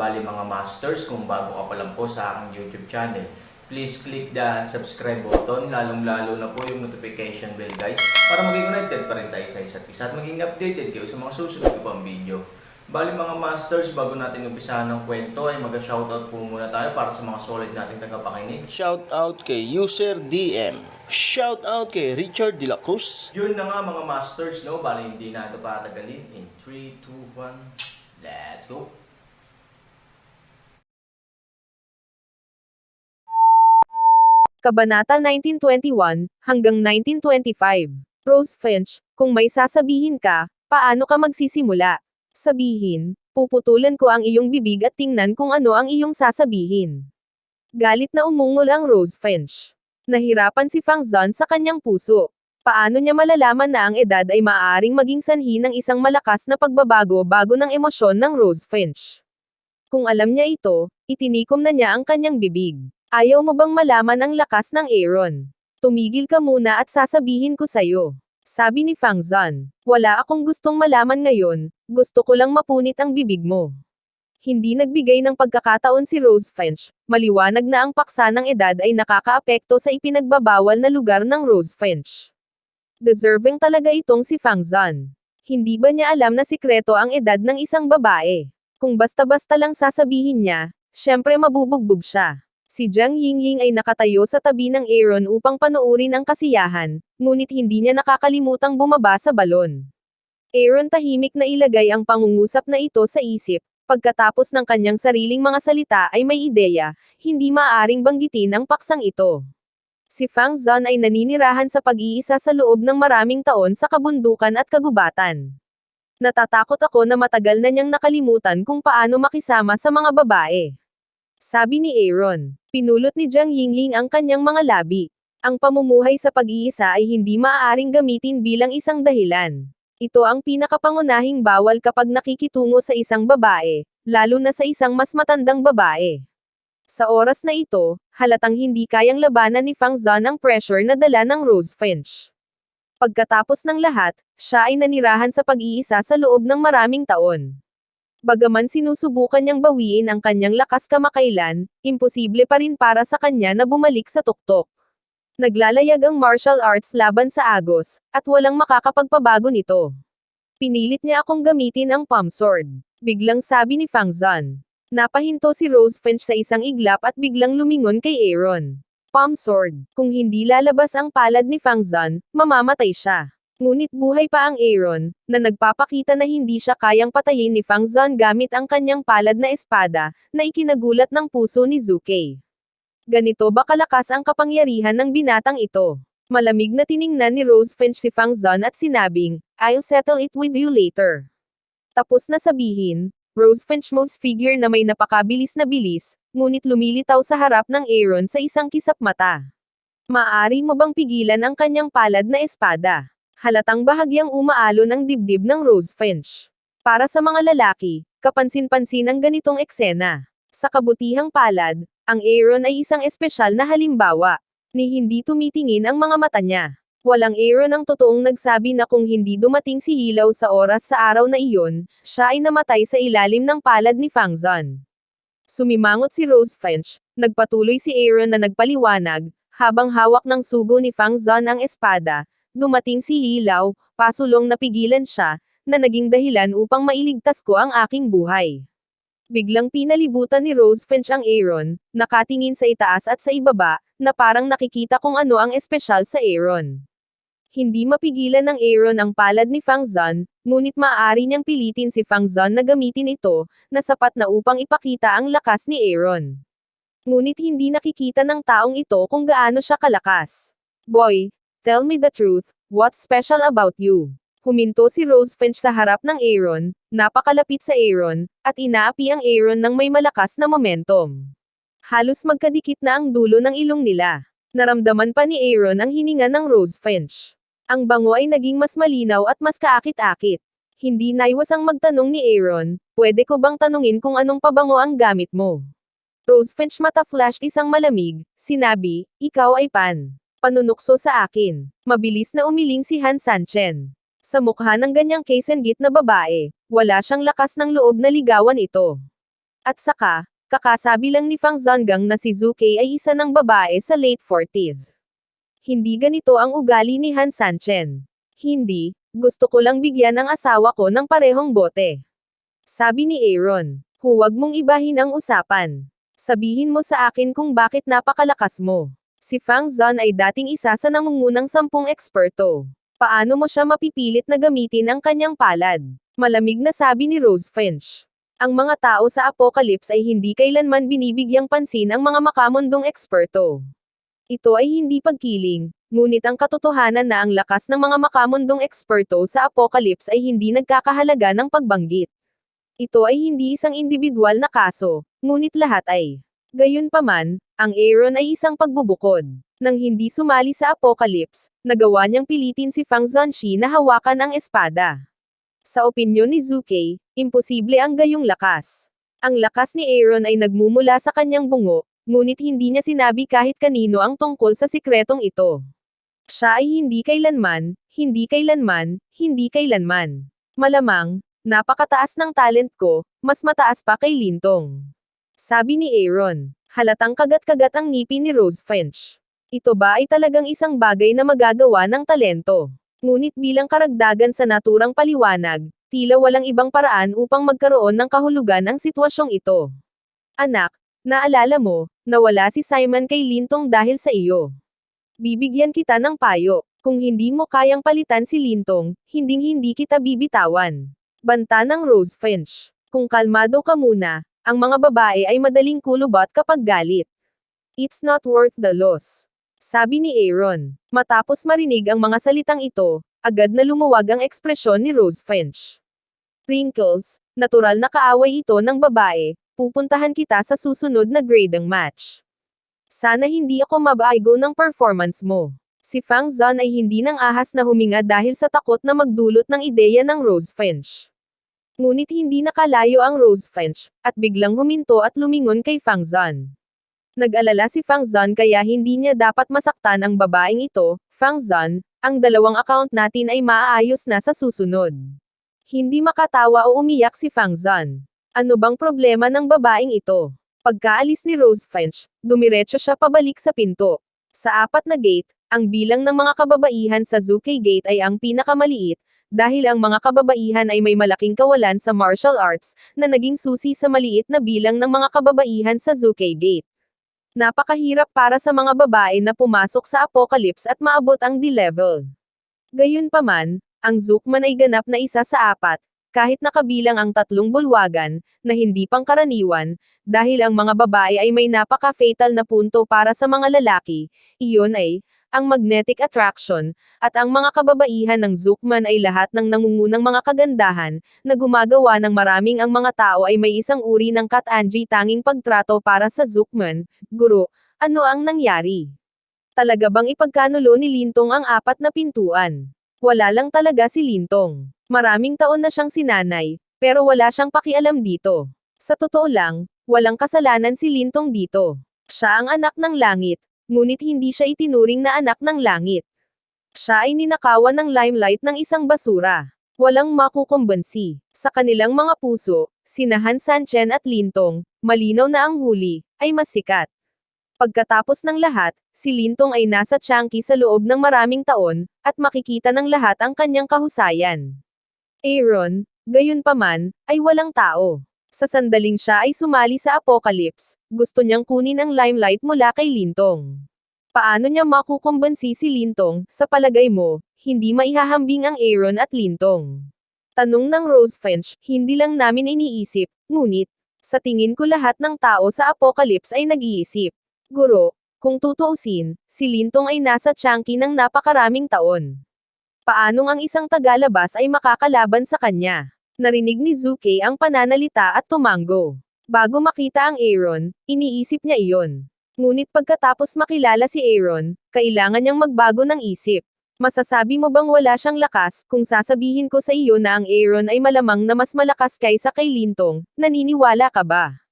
Bali mga masters, kung bago ka pa lang po sa aking YouTube channel, please click the subscribe button, lalong-lalo na po yung notification bell guys, para maging connected pa rin tayo sa isa't isa at maging updated kayo sa mga susunod ko pang video. Bali mga masters, bago natin umpisahan ng kwento ay mag-shoutout po muna tayo para sa mga solid nating tagapakinig. Shout out kay user DM. Shout out kay Richard De La Cruz. Yun na nga mga masters, no? Bali hindi na ito patagalin. In 3, 2, 1, let's go! Kabanata 1921 hanggang 1925. Rose Finch, kung may sasabihin ka, paano ka magsisimula? Sabihin, puputulan ko ang iyong bibig at tingnan kung ano ang iyong sasabihin. Galit na umungol ang Rose Finch. Nahirapan si Fang Zan sa kanyang puso. Paano niya malalaman na ang edad ay maaaring maging sanhi ng isang malakas na pagbabago bago ng emosyon ng Rose Finch? Kung alam niya ito, itinikom na niya ang kanyang bibig. Ayaw mo bang malaman ang lakas ng Aaron? Tumigil ka muna at sasabihin ko sayo. Sabi ni Fang Zan. Wala akong gustong malaman ngayon, gusto ko lang mapunit ang bibig mo. Hindi nagbigay ng pagkakataon si Rose Finch, maliwanag na ang paksa ng edad ay nakakaapekto sa ipinagbabawal na lugar ng Rose Finch. Deserving talaga itong si Fang Zan. Hindi ba niya alam na sikreto ang edad ng isang babae? Kung basta-basta lang sasabihin niya, syempre mabubugbog siya. Si Jiang Yingying ay nakatayo sa tabi ng Aaron upang panoorin ang kasiyahan, ngunit hindi niya nakakalimutang bumaba sa balon. Aaron tahimik na ilagay ang pangungusap na ito sa isip, pagkatapos ng kanyang sariling mga salita ay may ideya, hindi maaring banggitin ang paksang ito. Si Fang Zan ay naninirahan sa pag-iisa sa loob ng maraming taon sa kabundukan at kagubatan. Natatakot ako na matagal na niyang nakalimutan kung paano makisama sa mga babae. Sabi ni Aaron. Pinulot ni Jiang Yingying ang kanyang mga labi. Ang pamumuhay sa pag-iisa ay hindi maaaring gamitin bilang isang dahilan. Ito ang pinakapangunahing bawal kapag nakikitungo sa isang babae, lalo na sa isang mas matandang babae. Sa oras na ito, halatang hindi kayang labanan ni Fang Zan ang pressure na dala ng Rose Finch. Pagkatapos ng lahat, siya ay nanirahan sa pag-iisa sa loob ng maraming taon. Bagaman sinusubukan niyang bawiin ang kanyang lakas kamakailan, imposible pa rin para sa kanya na bumalik sa tuktok. Naglalayag ang martial arts laban sa Agos, at walang makakapagpabago nito. Pinilit niya akong gamitin ang palm sword. Biglang sabi ni Fang Zan. Napahinto si Rose Finch sa isang iglap at biglang lumingon kay Aaron. Palm sword. Kung hindi lalabas ang palad ni Fang Zan, mamamatay siya. Ngunit buhay pa ang Aaron, na nagpapakita na hindi siya kayang patayin ni Fang Zan gamit ang kanyang palad na espada, na ikinagulat ng puso ni Zuke. Ganito ba kalakas ang kapangyarihan ng binatang ito? Malamig na tiningnan ni Rose Finch si Fang Zan at sinabing, I'll settle it with you later. Tapos na sabihin, Rose Finch moves figure na may napakabilis na bilis, ngunit lumilitaw sa harap ng Aaron sa isang kisap mata. Maari mo bang pigilan ang kanyang palad na espada? Halatang bahagyang umaalo ng dibdib ng Rose Finch. Para sa mga lalaki, kapansin-pansin ang ganitong eksena. Sa kabutihang palad, ang Aaron ay isang espesyal na halimbawa, ni hindi tumitingin ang mga mata niya. Walang Aaron ang totoong nagsabi na kung hindi dumating si Hilaw sa oras sa araw na iyon, siya ay namatay sa ilalim ng palad ni Fang Zan. Sumimangot si Rose Finch, nagpatuloy si Aaron na nagpaliwanag, habang hawak ng sugo ni Fang Zan ang espada, dumating si Hilaw, pasulong napigilan siya, na naging dahilan upang mailigtas ko ang aking buhay. Biglang pinalibutan ni Rose Finch ang Aaron, nakatingin sa itaas at sa ibaba, na parang nakikita kung ano ang espesyal sa Aaron. Hindi mapigilan ng Aaron ang palad ni Fang Zan, ngunit maaari niyang pilitin si Fang Zan na gamitin ito, na sapat na upang ipakita ang lakas ni Aaron. Ngunit hindi nakikita ng taong ito kung gaano siya kalakas. Boy, tell me the truth, what's special about you? Huminto si Rose Finch sa harap ng Aaron, napakalapit sa Aaron, at inaapi ang Aaron ng may malakas na momentum. Halos magkadikit na ang dulo ng ilong nila. Naramdaman pa ni Aaron ang hininga ng Rose Finch. Ang bango ay naging mas malinaw at mas kaakit-akit. Hindi naiwas ang magtanong ni Aaron, pwede ko bang tanungin kung anong pabango ang gamit mo? Rose Finch mata flashed isang malamig, sinabi, ikaw ay pan. Panunukso sa akin. Mabilis na umiling si Han Sanchen. Sa mukha ng ganyang kasenggit na babae, wala siyang lakas ng loob na ligawan ito. At saka, kakasabi lang ni Fang Zonggang na si Zuke ay isa ng babae sa late 40s. Hindi ganito ang ugali ni Han Sanchen. Hindi, gusto ko lang bigyan ang asawa ko ng parehong bote. Sabi ni Aaron, huwag mong ibahin ang usapan. Sabihin mo sa akin kung bakit napakalakas mo. Si Fang Zon ay dating isa sa nangungunang sampung eksperto. Paano mo siya mapipilit na gamitin ang kanyang palad? Malamig na sabi ni Rose Finch. Ang mga tao sa Apocalypse ay hindi kailanman binibigyang pansin ang mga makamundong eksperto. Ito ay hindi pagkiling, ngunit ang katotohanan na ang lakas ng mga makamundong eksperto sa Apocalypse ay hindi nagkakahalaga ng pagbanggit. Ito ay hindi isang individual na kaso, ngunit lahat ay. Gayunpaman, ang Aaron ay isang pagbubukod. Nang hindi sumali sa Apocalypse, nagawa niyang pilitin si Fang Zhanxi na hawakan ang espada. Sa opinyon ni Zuke, imposible ang gayong lakas. Ang lakas ni Aaron ay nagmumula sa kanyang bungo, ngunit hindi niya sinabi kahit kanino ang tungkol sa sikretong ito. Siya ay hindi kailanman, hindi kailanman, hindi kailanman. Malamang, napakataas ng talent ko, mas mataas pa kay Lintong. Sabi ni Aaron, halatang kagat-kagat ang ngipin ni Rose Finch. Ito ba ay talagang isang bagay na magagawa ng talento? Ngunit bilang karagdagan sa naturang paliwanag, tila walang ibang paraan upang magkaroon ng kahulugan ang sitwasyong ito. Anak, naalala mo, nawala si Simon kay Lintong dahil sa iyo. Bibigyan kita ng payo. Kung hindi mo kayang palitan si Lintong, hinding-hindi kita bibitawan. Banta ng Rose Finch. Kung kalmado ka muna, ang mga babae ay madaling kulubot kapag galit. It's not worth the loss. Sabi ni Aaron. Matapos marinig ang mga salitang ito, agad na lumuwag ang ekspresyon ni Rose Finch. Wrinkles, natural na kaaway ito ng babae, pupuntahan kita sa susunod na grading match. Sana hindi ako mabaigo ng performance mo. Si Fang Zan ay hindi nang ahas na huminga dahil sa takot na magdulot ng ideya ng Rose Finch. Ngunit hindi nakalayo ang Rose Finch, at biglang huminto at lumingon kay Fang Zan. Nag-alala si Fang Zan kaya hindi niya dapat masaktan ang babaeng ito, Fang Zan, ang dalawang account natin ay maaayos na sa susunod. Hindi makatawa o umiyak si Fang Zan. Ano bang problema ng babaeng ito? Pagkaalis ni Rose Finch, dumiretso siya pabalik sa pinto. Sa apat na gate, ang bilang ng mga kababaihan sa Zuke Gate ay ang pinakamaliit, dahil ang mga kababaihan ay may malaking kawalan sa martial arts, na naging susi sa maliit na bilang ng mga kababaihan sa Zuke Gate. Napakahirap para sa mga babae na pumasok sa Apocalypse at maabot ang D-level. Gayunpaman, ang Zookman ay ganap na isa sa apat, kahit nakabilang ang tatlong bulwagan, na hindi pangkaraniwan, dahil ang mga babae ay may napaka-fatal na punto para sa mga lalaki, iyon ay, ang magnetic attraction, at ang mga kababaihan ng Zookman ay lahat ng nangungunang mga kagandahan, na gumagawa ng maraming ang mga tao ay may isang uri ng Kat-Anji tanging pagtrato para sa Zookman, guro, ano ang nangyari? Talaga bang ipagkanulo ni Lintong ang apat na pintuan? Wala lang talaga si Lintong. Maraming taon na siyang sinanay, pero wala siyang pakialam dito. Sa totoo lang, walang kasalanan si Lintong dito. Siya ang anak ng langit, ngunit hindi siya itinuring na anak ng langit. Siya ay ninakawan ng limelight ng isang basura. Walang makukumbansi. Sa kanilang mga puso, sinahan Sanchen at Lintong, malinaw na ang huli, ay mas sikat. Pagkatapos ng lahat, si Lintong ay nasa Changi sa loob ng maraming taon, at makikita ng lahat ang kanyang kahusayan. Aaron, gayunpaman, ay walang tao. Sa sandaling siya ay sumali sa Apocalypse, gusto niyang kunin ang limelight mula kay Lintong. Paano niya makukumbansi si Lintong, sa palagay mo, hindi maihahambing ang Aaron at Lintong? Tanong ng Rose Finch, hindi lang namin iniisip, ngunit, sa tingin ko lahat ng tao sa Apocalypse ay nag-iisip. Guro, kung tutuusin, si Lintong ay nasa Changi ng napakaraming taon. Paanong ang isang tagalabas ay makakalaban sa kanya? Narinig ni Zuke ang pananalita at tumango. Bago makita ang Aaron, iniisip niya iyon. Ngunit pagkatapos makilala si Aaron, kailangan niyang magbago ng isip. Masasabi mo bang wala siyang lakas kung sasabihin ko sa iyo na ang Aaron ay malamang na mas malakas kaysa kay Lintong, naniniwala ka ba?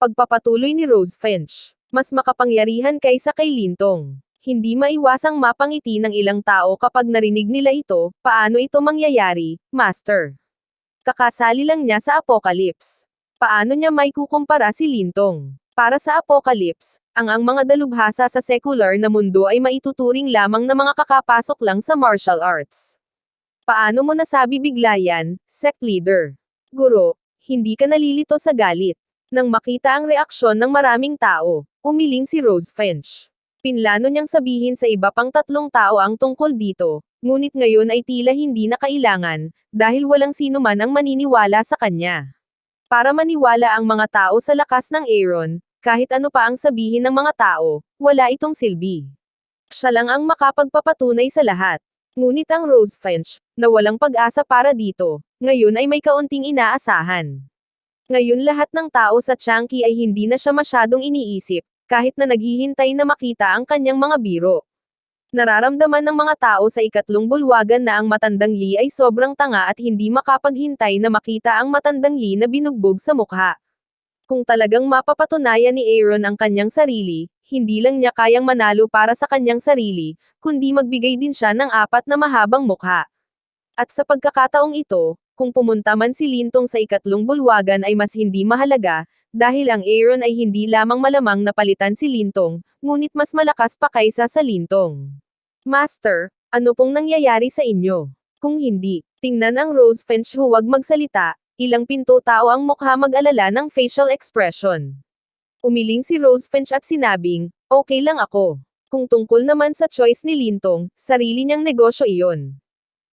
Pagpapatuloy ni Rose Finch, mas makapangyarihan kaysa kay Lintong. Hindi maiwasang mapangiti ng ilang tao kapag narinig nila ito, paano ito mangyayari, Master? Kakasali lang niya sa Apocalypse. Paano niya may kukumpara si Lintong? Para sa Apocalypse, ang ang mga dalubhasa sa secular na mundo ay maituturing lamang na mga kakapasok lang sa martial arts. Paano mo nasabi bigla yan, sect leader? Guro, hindi ka nalilito sa galit. Nang makita ang reaksyon ng maraming tao, umiling si Rose Finch. Pinlano niyang sabihin sa iba pang tatlong tao ang tungkol dito, ngunit ngayon ay tila hindi na kailangan, dahil walang sino man ang maniniwala sa kanya. Para maniwala ang mga tao sa lakas ng Aaron, kahit ano pa ang sabihin ng mga tao, wala itong silbi. Siya lang ang makapagpapatunay sa lahat. Ngunit ang Rose Finch, na walang pag-asa para dito, ngayon ay may kaunting inaasahan. Ngayon lahat ng tao sa Changi ay hindi na siya masyadong iniisip, kahit na naghihintay na makita ang kanyang mga biro. Nararamdaman ng mga tao sa ikatlong bulwagan na ang matandang Lee ay sobrang tanga at hindi makapaghintay na makita ang matandang Lee na binugbog sa mukha. Kung talagang mapapatunayan ni Aaron ang kanyang sarili, hindi lang niya kayang manalo para sa kanyang sarili, kundi magbigay din siya ng apat na mahabang mukha. At sa pagkakataong ito, kung pumunta man si Lintong sa ikatlong bulwagan ay mas hindi mahalaga, dahil ang Aaron ay hindi lamang malamang na palitan si Lintong, ngunit mas malakas pa kaysa sa Lintong. Master, ano pong nangyayari sa inyo? Kung hindi, tingnan ang Rose Finch huwag magsalita, ilang pinto tao ang mukha mag-alala ng facial expression. Umiling si Rose Finch at sinabing, okay lang ako. Kung tungkol naman sa choice ni Lintong, sarili niyang negosyo iyon.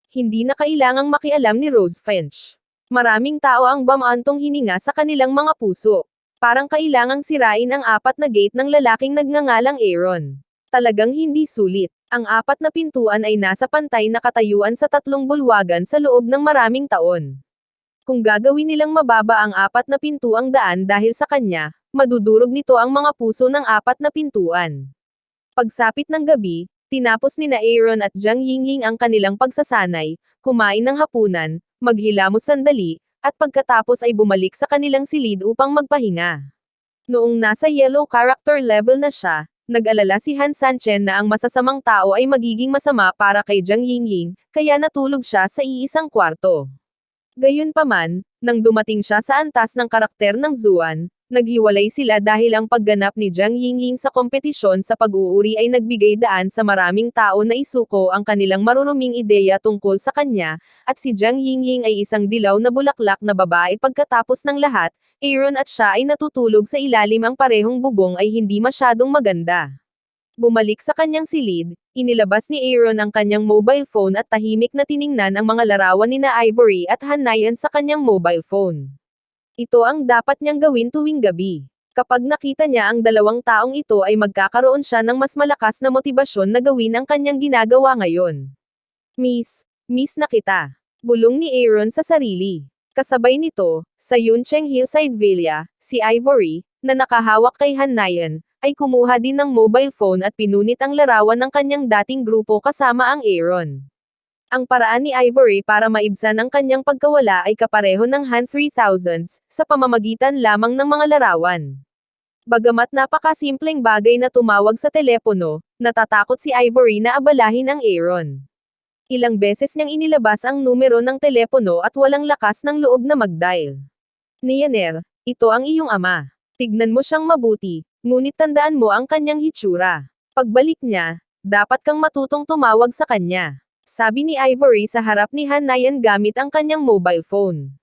Hindi na kailangang makialam ni Rose Finch. Maraming tao ang bamantong hininga sa kanilang mga puso. Parang kailangang sirain ang apat na gate ng lalaking nagngangalang Aaron. Talagang hindi sulit. Ang apat na pintuan ay nasa pantay na katayuan sa tatlong bulwagan sa loob ng maraming taon. Kung gagawin nilang mababa ang apat na pintuang daan dahil sa kanya, madudurog nito ang mga puso ng apat na pintuan. Pagsapit ng gabi, tinapos ni na Aaron at Jiang Yingying ang kanilang pagsasanay, kumain ng hapunan, maghilamos sandali, at pagkatapos ay bumalik sa kanilang silid upang magpahinga. Noong nasa yellow character level na siya, nag-alala si Han Sanchen na ang masasamang tao ay magiging masama para kay Jiang Yingying, kaya natulog siya sa iisang kwarto. Gayunpaman, nang dumating siya sa antas ng karakter ng Zuan, naghiwalay sila dahil ang pagganap ni Jiang Yingying sa kompetisyon sa pag-uuri ay nagbigay daan sa maraming tao na isuko ang kanilang maruruming ideya tungkol sa kanya, at si Jiang Yingying ay isang dilaw na bulaklak na babae pagkatapos ng lahat, Aaron at siya ay natutulog sa ilalim ang parehong bubong ay hindi masyadong maganda. Bumalik sa kanyang silid, inilabas ni Aaron ang kanyang mobile phone at tahimik na tiningnan ang mga larawan ni na Ivory at Hanayan sa kanyang mobile phone. Ito ang dapat niyang gawin tuwing gabi. Kapag nakita niya ang dalawang taong ito ay magkakaroon siya ng mas malakas na motibasyon na gawin ang kanyang ginagawa ngayon. Miss, miss na kita. Bulong ni Aaron sa sarili. Kasabay nito, sa Yuncheng Hillside Villa, si Ivory, na nakahawak kay Hanayan, ay kumuha din ng mobile phone at pinunit ang larawan ng kanyang dating grupo kasama ang Aaron. Ang paraan ni Ivory para maibsan ang kanyang pagkawala ay kapareho ng Han 3000s, sa pamamagitan lamang ng mga larawan. Bagamat napakasimpleng bagay na tumawag sa telepono, natatakot si Ivory na abalahin ang Aaron. Ilang beses niyang inilabas ang numero ng telepono at walang lakas ng loob na mag-dial. Nianer, ito ang iyong ama. Tignan mo siyang mabuti, ngunit tandaan mo ang kanyang hitsura. Pagbalik niya, dapat kang matutong tumawag sa kanya. Sabi ni Ivory sa harap ni Hanayan gamit ang kanyang mobile phone.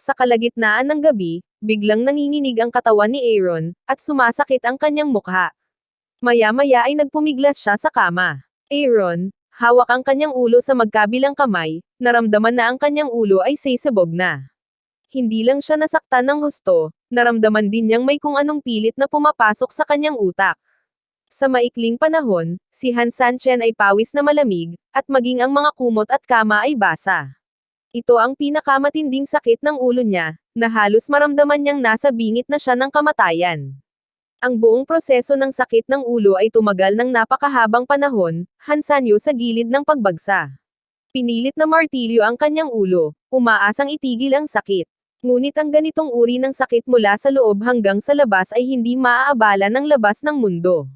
Sa kalagitnaan ng gabi, biglang nanginginig ang katawan ni Aaron, at sumasakit ang kanyang mukha. Maya-maya ay nagpumiglas siya sa kama. Aaron, hawak ang kanyang ulo sa magkabilang kamay, naramdaman na ang kanyang ulo ay sisibog na. Hindi lang siya nasaktan ng husto, naramdaman din niyang may kung anong pilit na pumapasok sa kanyang utak. Sa maikling panahon, si Han Sanchen ay pawis na malamig, at maging ang mga kumot at kama ay basa. Ito ang pinakamatinding sakit ng ulo niya, na halos maramdaman niyang nasa bingit na siya ng kamatayan. Ang buong proseso ng sakit ng ulo ay tumagal ng napakahabang panahon, Hansanyo sa gilid ng pagbagsa. Pinilit na martilyo ang kanyang ulo, umaasang itigil ang sakit. Ngunit ang ganitong uri ng sakit mula sa loob hanggang sa labas ay hindi maaabala ng labas ng mundo.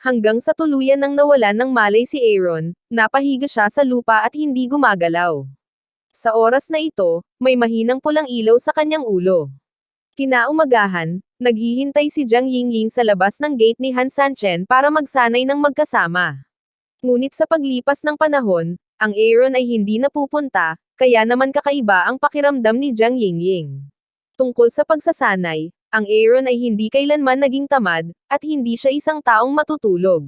Hanggang sa tuluyan nang nawalan ng malay si Aaron, napahiga siya sa lupa at hindi gumagalaw. Sa oras na ito, may mahinang pulang ilaw sa kanyang ulo. Kinaumagahan, naghihintay si Jiang Yingying sa labas ng gate ni Han Sanchen para magsanay ng magkasama. Ngunit sa paglipas ng panahon, ang Aaron ay hindi napupunta, kaya naman kakaiba ang pakiramdam ni Jiang Yingying. Tungkol sa pagsasanay, ang Aaron ay hindi kailanman naging tamad, at hindi siya isang taong matutulog.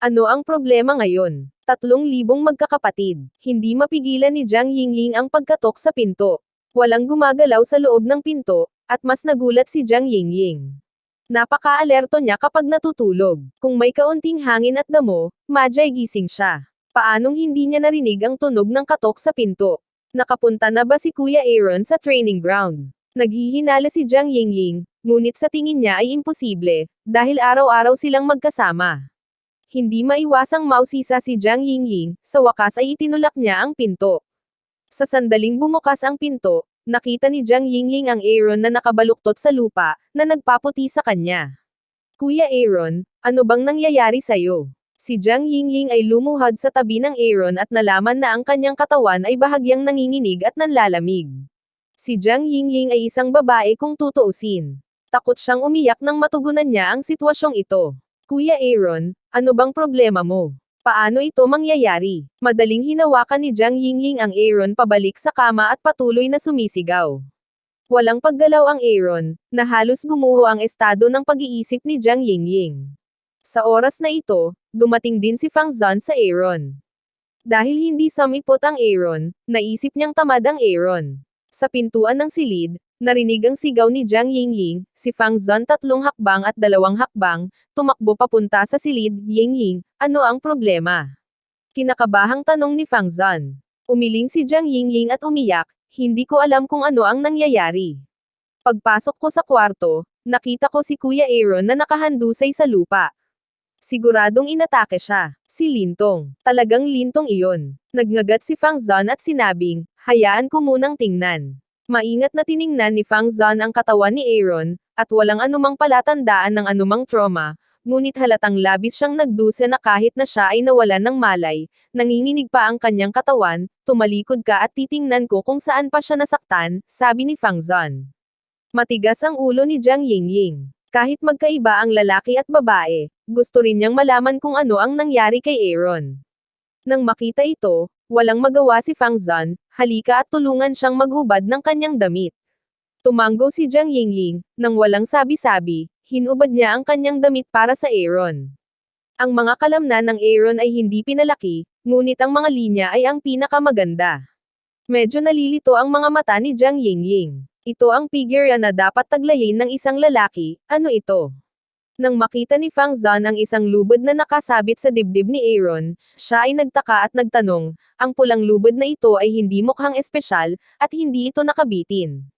Ano ang problema ngayon? Tatlong libong magkakapatid. Hindi mapigilan ni Jiang Yingying ang pagkatok sa pinto. Walang gumagalaw sa loob ng pinto, at mas nagulat si Jiang Yingying. Napaka-alerto niya kapag natutulog. Kung may kaunting hangin at damo, madyay gising siya. Paanong hindi niya narinig ang tunog ng katok sa pinto? Nakapunta na ba si Kuya Aaron sa training ground? Naghihinala si Jiang Yingying, ngunit sa tingin niya ay imposible, dahil araw-araw silang magkasama. Hindi maiwasang mausisa si Jiang Yingying, sa wakas ay itinulak niya ang pinto. Sa sandaling bumukas ang pinto, nakita ni Jiang Yingying ang Aaron na nakabaluktot sa lupa, na nagpaputi sa kanya. Kuya Aaron, ano bang nangyayari sa'yo? Si Jiang Yingying ay lumuhad sa tabi ng Aaron at nalaman na ang kanyang katawan ay bahagyang nanginginig at nanlalamig. Si Jiang Yingying ay isang babae kung tutuusin. Takot siyang umiyak nang matugunan niya ang sitwasyong ito. Kuya Aaron, ano bang problema mo? Paano ito mangyayari? Madaling hinawakan ni Jiang Yingying ang Aaron pabalik sa kama at patuloy na sumisigaw. Walang paggalaw ang Aaron, na halos gumuho ang estado ng pag-iisip ni Jiang Yingying. Sa oras na ito, dumating din si Fang Zan sa Aaron. Dahil hindi samipot ang Aaron, naisip niyang tamad ang Aaron. Sa pintuan ng silid, narinig ang sigaw ni Jiang Yingying, si Fang Zan tatlong hakbang at dalawang hakbang, tumakbo papunta sa silid, Yingying, ano ang problema? Kinakabahang tanong ni Fang Zan. Umiling si Jiang Yingying at umiyak, hindi ko alam kung ano ang nangyayari. Pagpasok ko sa kwarto, nakita ko si Kuya Aaron na nakahandusay sa lupa. Siguradong inatake siya. Si Lintong. Talagang Lintong iyon. Nagngagat si Fang Zan at sinabing, hayaan ko munang tingnan. Maingat na tiningnan ni Fang Zan ang katawan ni Aaron, at walang anumang palatandaan ng anumang trauma, ngunit halatang labis siyang nagdusa na kahit na siya ay nawalan ng malay, nanginginig pa ang kanyang katawan, tumalikod ka at titingnan ko kung saan pa siya nasaktan, sabi ni Fang Zan. Matigas ang ulo ni Jiang Yingying. Kahit magkaiba ang lalaki at babae, gusto rin niyang malaman kung ano ang nangyari kay Aaron. Nang makita ito, walang magawa si Fang Zan, halika at tulungan siyang maghubad ng kanyang damit. Tumanggo si Jiang Yingying, nang walang sabi-sabi, hinubad niya ang kanyang damit para sa Aaron. Ang mga kalamnan ng Aaron ay hindi pinalaki, ngunit ang mga linya ay ang pinakamaganda. Medyo nalilito ang mga mata ni Jiang Yingying. Ito ang figure na dapat taglayin ng isang lalaki, ano ito? Nang makita ni Fang Zan ang isang lubod na nakasabit sa dibdib ni Aaron, siya ay nagtaka at nagtanong, ang pulang lubod na ito ay hindi mukhang espesyal, at hindi ito nakabitin.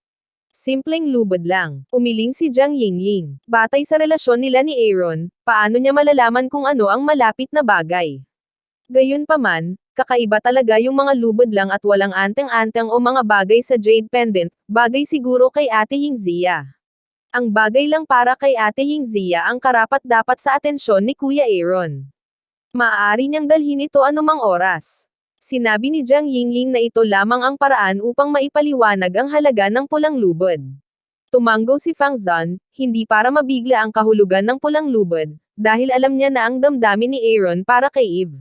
Simpleng lubod lang. Umiling si Jiang Yingying. Batay sa relasyon nila ni Aaron, paano niya malalaman kung ano ang malapit na bagay? Gayunpaman, kakaiba talaga yung mga lubod lang at walang anteng-anteng o mga bagay sa jade pendant, bagay siguro kay Ate Ying Zia. Ang bagay lang para kay Ate Ying Zia ang karapat dapat sa atensyon ni Kuya Aaron. Maaari niyang dalhin ito anumang oras. Sinabi ni Jiang Yingying na ito lamang ang paraan upang maipaliwanag ang halaga ng pulang lubod. Tumanggo si Fang Zan, hindi para mabigla ang kahulugan ng pulang lubod, dahil alam niya na ang damdamin ni Aaron para kay Eve.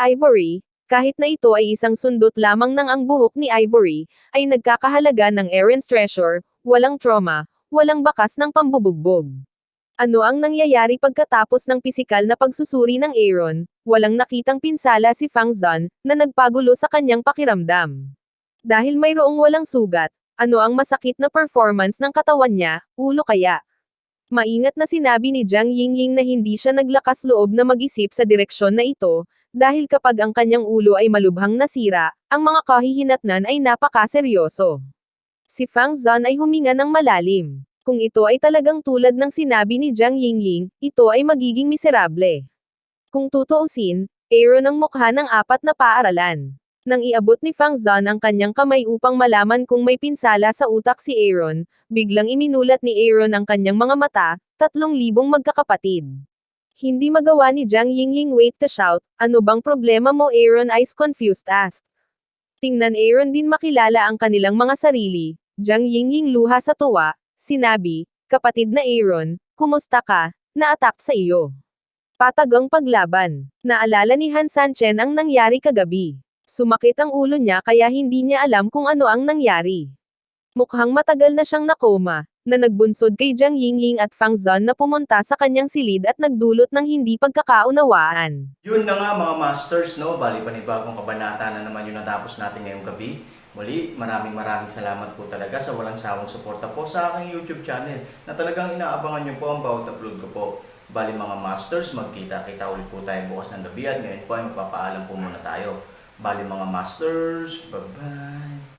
Ivory, kahit na ito ay isang sundot lamang ng ang buhok ni Ivory, ay nagkakahalaga ng Aaron's treasure, walang trauma, walang bakas ng pambubugbog. Ano ang nangyayari pagkatapos ng pisikal na pagsusuri ng Aaron, walang nakitang pinsala si Fang Zan, na nagpagulo sa kanyang pakiramdam. Dahil mayroong walang sugat, ano ang masakit na performance ng katawan niya, ulo kaya? Maingat na sinabi ni Jiang Yingying na hindi siya naglakas loob na mag-isip sa direksyon na ito, dahil kapag ang kanyang ulo ay malubhang nasira, ang mga kahihinatnan ay napakaseryoso. Si Fang Zan ay huminga ng malalim. Kung ito ay talagang tulad ng sinabi ni Jiang Yingying, ito ay magiging miserable. Kung tutuusin, Aaron ang mukha ng apat na paaralan. Nang iabot ni Fang Zan ang kanyang kamay upang malaman kung may pinsala sa utak si Aaron, biglang iminulat ni Aaron ang kanyang mga mata, tatlong libong magkakapatid. Hindi magawa ni Jiang Yingying wait to shout, ano bang problema mo Aaron eyes confused asked. Tingnan Aaron din makilala ang kanilang mga sarili, Jiang Yingying luha sa tuwa, sinabi, kapatid na Aaron, kumusta ka, na-attack sa iyo. Patagang paglaban. Naalala ni Han Sanchen ang nangyari kagabi. Sumakit ang ulo niya kaya hindi niya alam kung ano ang nangyari. Mukhang matagal na siyang nakoma, na nagbunsod kay Jiang Yingying at Fang Zan na pumunta sa kanyang silid at nagdulot ng hindi pagkakaunawaan. Yun na nga mga masters, no? Bali panibagong kabanata na naman yung natapos natin ngayong gabi. Muli, maraming maraming salamat po talaga sa walang sawang suporta po sa aking YouTube channel na talagang inaabangan niyo po ang bawat upload ko po. Bali mga masters, magkita-kita ulit po tayo bukas ng gabi at ngayon po ay magpapaalam po muna tayo. Bali mga masters, bye-bye!